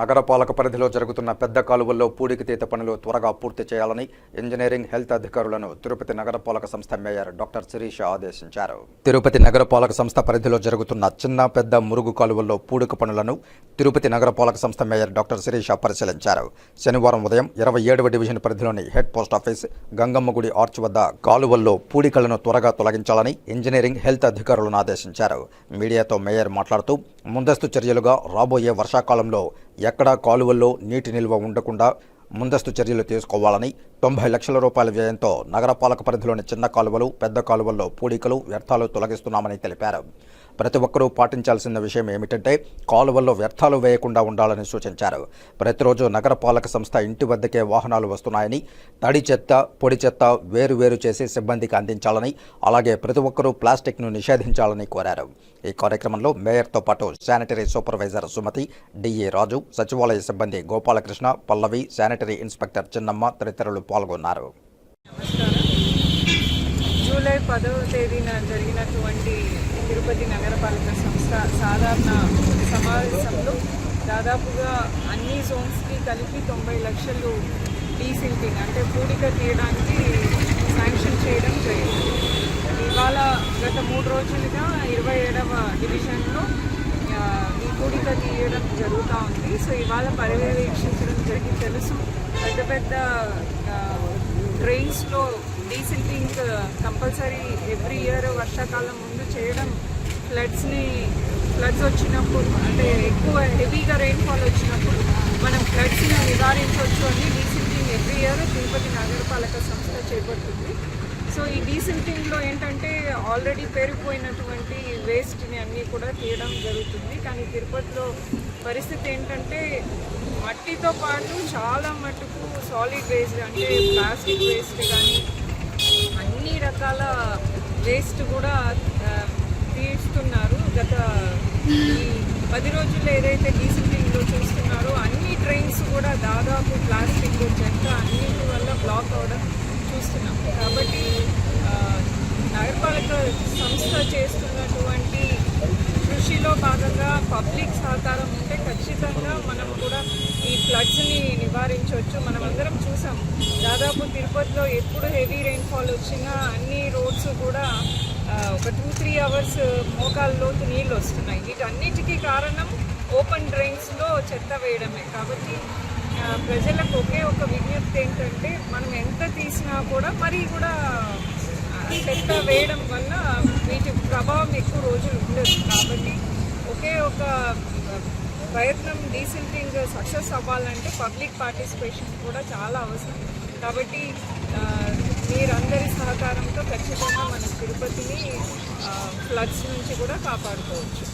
నగరపాలక పరిధిలో జరుగుతున్న పెద్ద కాలువల్లో పూడికతీత పనులు త్వరగా పూర్తి చేయాలని ఇంజనీరింగ్ హెల్త్ అధికారులను తిరుపతి నగరపాలక సంస్థ మేయర్ డాక్టర్ శిరీష ఆదేశించారు. తిరుపతి నగరపాలక సంస్థ పరిధిలో జరుగుతున్న చిన్న పెద్ద మురుగు కాలువల్లో పూడిక పనులను తిరుపతి నగరపాలక సంస్థ మేయర్ డాక్టర్ శిరీష పరిశీలించారు. శనివారం ఉదయం ఇరవై ఏడవ డివిజన్ పరిధిలోని హెడ్ పోస్ట్ ఆఫీస్ గంగమ్మ గుడి ఆర్చ్ వద్ద కాలువల్లో పూడికలను త్వరగా తొలగించాలని ఇంజనీరింగ్ హెల్త్ అధికారులను ఆదేశించారు. మీడియాతో మేయర్ మాట్లాడుతూ ముందస్తు చర్యలుగా రాబోయే వర్షాకాలంలో ఎక్కడా కాలువల్లో నీటి నిల్వ ఉండకుండా ముందస్తు చర్యలు తీసుకోవాలని తొంభై లక్షల రూపాయల వ్యయంతో నగరపాలక పరిధిలోని చిన్న కాలువలు పెద్ద కాలువల్లో పూడికలు వ్యర్థాలు తొలగిస్తున్నామని తెలిపారు. ప్రతి ఒక్కరూ పాటించాల్సిన విషయం ఏమిటంటే కాలువల్లో వ్యర్థాలు వేయకుండా ఉండాలని సూచించారు. ప్రతిరోజు నగరపాలక సంస్థ ఇంటి వద్దకే వాహనాలు వస్తున్నాయని తడి చెత్త పొడి చెత్త వేరు వేరు చేసి సిబ్బందికి అందించాలని అలాగే ప్రతి ఒక్కరూ ప్లాస్టిక్ను నిషేధించాలని కోరారు. ఈ కార్యక్రమంలో మేయర్తో పాటు sanitary supervisor Sumathi DA Raju సచివాలయ సిబ్బంది గోపాలకృష్ణ పల్లవి శానిటరీ ఇన్స్పెక్టర్ చిన్నమ్మ తదితరులు పాల్గొన్నారు. పదవ తేదీన జరిగినటువంటి తిరుపతి నగరపాలక సంస్థ సాధారణ సమావేశంలో దాదాపుగా అన్ని జోన్స్కి కలిపి తొంభై లక్షలు డీసిల్టింగ్ అంటే పూడిక తీయడానికి శాంక్షన్ చేయడం జరిగింది. ఇవాళ గత మూడు రోజులుగా ఇరవై ఏడవ డివిజన్లో ఈ పూడిక తీయడం జరుగుతూ ఉంది. సో ఇవాళ పర్యవేక్షించడం జరిగి తెలుసు. పెద్ద పెద్ద డ్రైన్స్లో డీసిల్టింగ్ కంపల్సరీ ఎవ్రీ ఇయర్ వర్షాకాలం ముందు చేయడం ఫ్లడ్స్ని ఫ్లడ్స్ వచ్చినప్పుడు అంటే ఎక్కువ హెవీగా రెయిన్ఫాల్ వచ్చినప్పుడు మనం ఫ్లడ్స్ని నివారించవచ్చు అని డీసెంటింగ్ ఎవ్రీ ఇయర్ తిరుపతి నగరపాలక సంస్థ చేపడుతుంది. సో ఈ డీసెంటింగ్లో ఏంటంటే ఆల్రెడీ పేరుపోయినటువంటి వేస్ట్ని అన్నీ కూడా తీయడం జరుగుతుంది. కానీ తిరుపతిలో పరిస్థితి ఏంటంటే మట్టితో పాటు చాలా మటుకు సాలిడ్ వేస్ట్ అంటే ప్లాస్టిక్ వేస్ట్ కానీ రకాల వేస్ట్ కూడా తీస్తున్నారు. గత ఈ పది రోజుల్లో ఏదైతే డీసీపీలో చూస్తున్నారో అన్ని ట్రైన్స్ కూడా దాదాపు ప్లాస్టిక్ చెత్త అన్నిటి వల్ల బ్లాక్ అవడం చూస్తున్నాం. కాబట్టి నగరపాలక సంస్థ చేస్తున్నటువంటి కృషిలో భాగంగా పబ్లిక్ సహకారం ఉంటే ఖచ్చితంగా మనం కూడా నివారించవచ్చు. మనం అందరం చూసాం. దాదాపు తిరుపతిలో ఎప్పుడు హెవీ రెయిన్ఫాల్ వచ్చినా అన్ని రోడ్స్ కూడా ఒక టూ త్రీ అవర్స్ మోకాల్లోకి నీళ్ళు వస్తున్నాయి. వీటన్నిటికీ కారణం ఓపెన్ డ్రైన్స్లో చెత్త వేయడమే. కాబట్టి ప్రజలకు ఒకే ఒక విజ్ఞప్తి ఏంటంటే మనం ఎంత తీసినా కూడా మరీ కూడా చెత్త వేయడం వల్ల వీటి ప్రభావం ఎక్కువ రోజులు ఉండదు. కాబట్టి ఒకే ఒక ప్రయత్నం డీసిల్టింగ్ సక్సెస్ అవ్వాలంటే పబ్లిక్ పార్టిసిపేషన్ కూడా చాలా అవసరం. కాబట్టి మీరందరి సహకారంతో ఖచ్చితంగా మన తిరుపతిని ఫ్లడ్స్ నుంచి కూడా కాపాడుకోవచ్చు.